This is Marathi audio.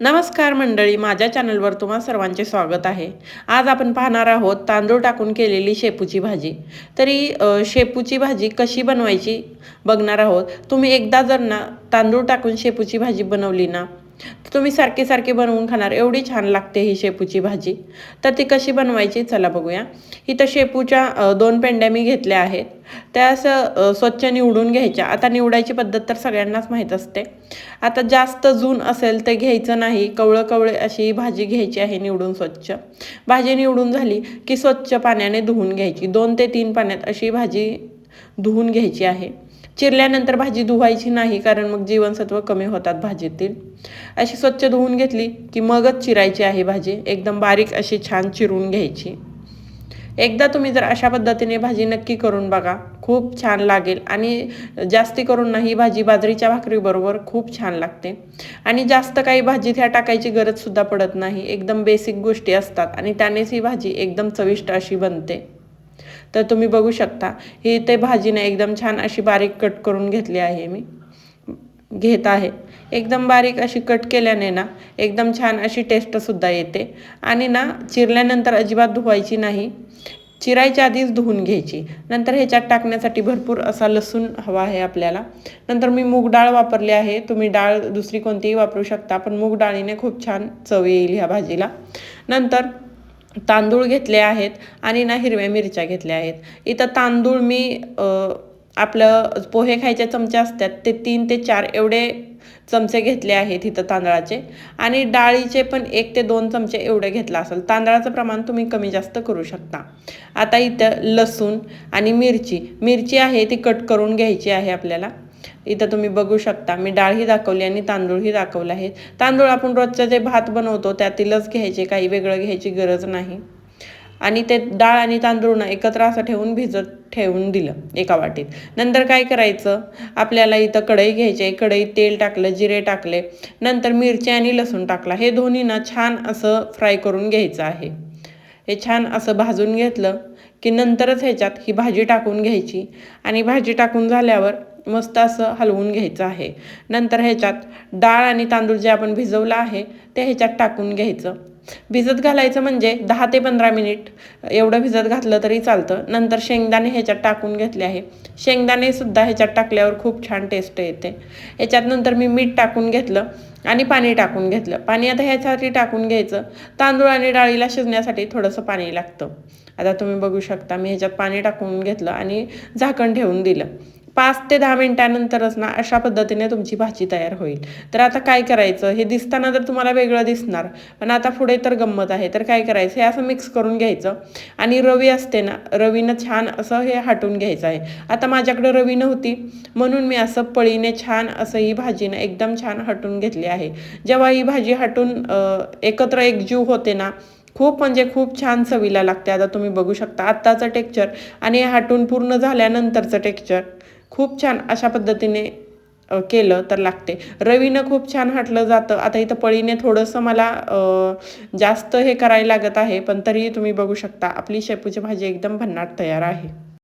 नमस्कार मंडळी माझ्या चॅनलवर तुम्हा सर्वांचे स्वागत आहे. आज आपण पाहणार आहोत तांदूळ टाकून केलेली शेपूची भाजी. तरी शेपूची भाजी कशी बनवायची बघणार आहोत. तुम्ही एकदा जर ना तांदूळ टाकून शेपूची भाजी बनवली ना तुम्ही सारखी सारखी बनवून खाणार. एवढी छान लागते ही शेपूची भाजी. तर ती कशी बनवायची? चला बघूया. इथं शेपूच्या दोन पेंड्या मी घेतल्या आहेत. त्या असं स्वच्छ निवडून घ्यायच्या. आता निवडायची पद्धत तर सगळ्यांनाच माहीत असते. आता जास्त जून असेल ते घ्यायचं नाही. कवळं कवळे अशी भाजी घ्यायची आहे निवडून स्वच्छ. भाजी निवडून झाली की स्वच्छ पाण्याने धुवून घ्यायची. दोन ते तीन पाण्यात अशी भाजी धुवून घ्यायची आहे. चिरल्यानंतर भाजी धुवायची नाही कारण मग जीवनसत्व कमी होतात भाजीतील. अशी स्वच्छ धुवून घेतली की मगच चिरायची आहे भाजी. एकदम बारीक अशी छान चिरून घ्यायची. एकदा तुम्ही जर अशा पद्धतीने भाजी नक्की करून बघा खूप छान लागेल. आणि जास्ती करून नाही भाजी बाजरीच्या भाकरीबरोबर खूप छान लागते. आणि जास्त काही भाजीत ह्या टाकायची गरजसुद्धा पडत नाही. एकदम बेसिक गोष्टी असतात आणि त्यानेच ही भाजी एकदम चविष्ट अशी बनते. तर तुम्ही बघू शकता. ही ते भाजीने एकदम छान अशी बारीक कट करून घेतली आहे मी. घेत आहे. एकदम बारीक अशी कट केल्याने ना एकदम छान अशी टेस्टसुद्धा येते. आणि ना चिरल्यानंतर अजिबात धुवायची नाही. चिरायच्या आधीच धुवून घ्यायची. नंतर ह्याच्यात टाकण्यासाठी भरपूर असा लसूण हवा आहे आपल्याला. नंतर मी मूग डाळ वापरली आहे. तुम्ही डाळ दुसरी कोणतीही वापरू शकता पण मूग डाळीने खूप छान चव येईल ह्या भाजीला. नंतर तांदूळ घेतले आहेत आणि ना हिरव्या मिरच्या घेतल्या आहेत. इथं तांदूळ मी आपलं पोहे खायचे चमचे असतात ते तीन ते चार एवढे चमचे घेतले आहेत इथं तांदळाचे. आणि डाळीचे पण एक ते दोन चमचे एवढे घेतला असेल. तांदळाचं प्रमाण तुम्ही कमी जास्त करू शकता. आता इथं लसूण आणि मिरची. मिरची आहे ती कट करून घ्यायची आहे आपल्याला. इथं तुम्ही बघू शकता. मी डाळही दाखवली आणि तांदूळही दाखवला आहे. तांदूळ आपण रोजचं जे भात बनवतो त्यातीलच घ्यायचे काही वेगळं घ्यायची गरज नाही. आणि ते डाळ आणि तांदूळ ना एकत्र असं ठेवून भिजत ठेवून दिलं एका वाटीत. नंतर काय करायचं? आपल्याला इथं कढई घ्यायची आहे. कढईत तेल टाकलं जिरे टाकले नंतर मिरची आणि लसूण टाकला. हे दोन्ही ना छान असं फ्राय करून घ्यायचं आहे. हे छान असं भाजून घेतलं की नंतरच ह्याच्यात ही भाजी टाकून घ्यायची. आणि भाजी टाकून झाल्यावर मस्त असं हलवून घ्यायचं आहे. नंतर ह्याच्यात डाळ आणि तांदूळ जे आपण भिजवलं आहे ते ह्याच्यात टाकून घ्यायचं. भिजत घालायचं म्हणजे दहा ते पंधरा मिनिट एवढं भिजत घातलं तरी चालतं. नंतर शेंगदाणे ह्याच्यात टाकून घेतले आहे. शेंगदाणे सुद्धा ह्याच्यात टाकल्यावर खूप छान टेस्ट येते. ह्याच्यात नंतर मी मीठ टाकून घेतलं आणि पाणी टाकून घेतलं. पाणी आता ह्याच्यासाठी टाकून घ्यायचं. तांदूळ आणि डाळीला शिजण्यासाठी थोडंसं पाणी लागतं. आता तुम्ही बघू शकता मी ह्याच्यात पाणी टाकून घेतलं आणि झाकण ठेवून दिलं. पाच ते दहा मिनिटानंतरच ना अशा पद्धतीने तुमची भाजी तयार होईल. तर आता काय करायचं? हे दिसताना तर तुम्हाला वेगळं दिसणार. पण आता पुढे तर गंमत आहे. तर काय करायचं? हे असं मिक्स करून घ्यायचं. आणि रवी असते ना रवीनं छान असं हे हाटून घ्यायचं आहे. आता माझ्याकडे रवी नव्हती. म्हणून मी असं पळीने छान असं ही भाजीनं एकदम छान हटून घेतली आहे. जेव्हा ही भाजी हटून एकत्र एकजीव होते ना खूप म्हणजे खूप छान चवीला लागते. आता तुम्ही बघू शकता आत्ताचं टेक्चर आणि हटून हाटून पूर्ण झाल्यानंतरचं टेक्चर खूप छान अशा पद्धतीने केलं तर लागते. रवीनं खूप छान हाटलं जातं. आता इथं पळीने थोडंसं मला जास्त हे करायला लागत आहे पण तरीही तुम्ही बघू शकता. आपली शेपूची भाजी एकदम भन्नाट तयार आहे.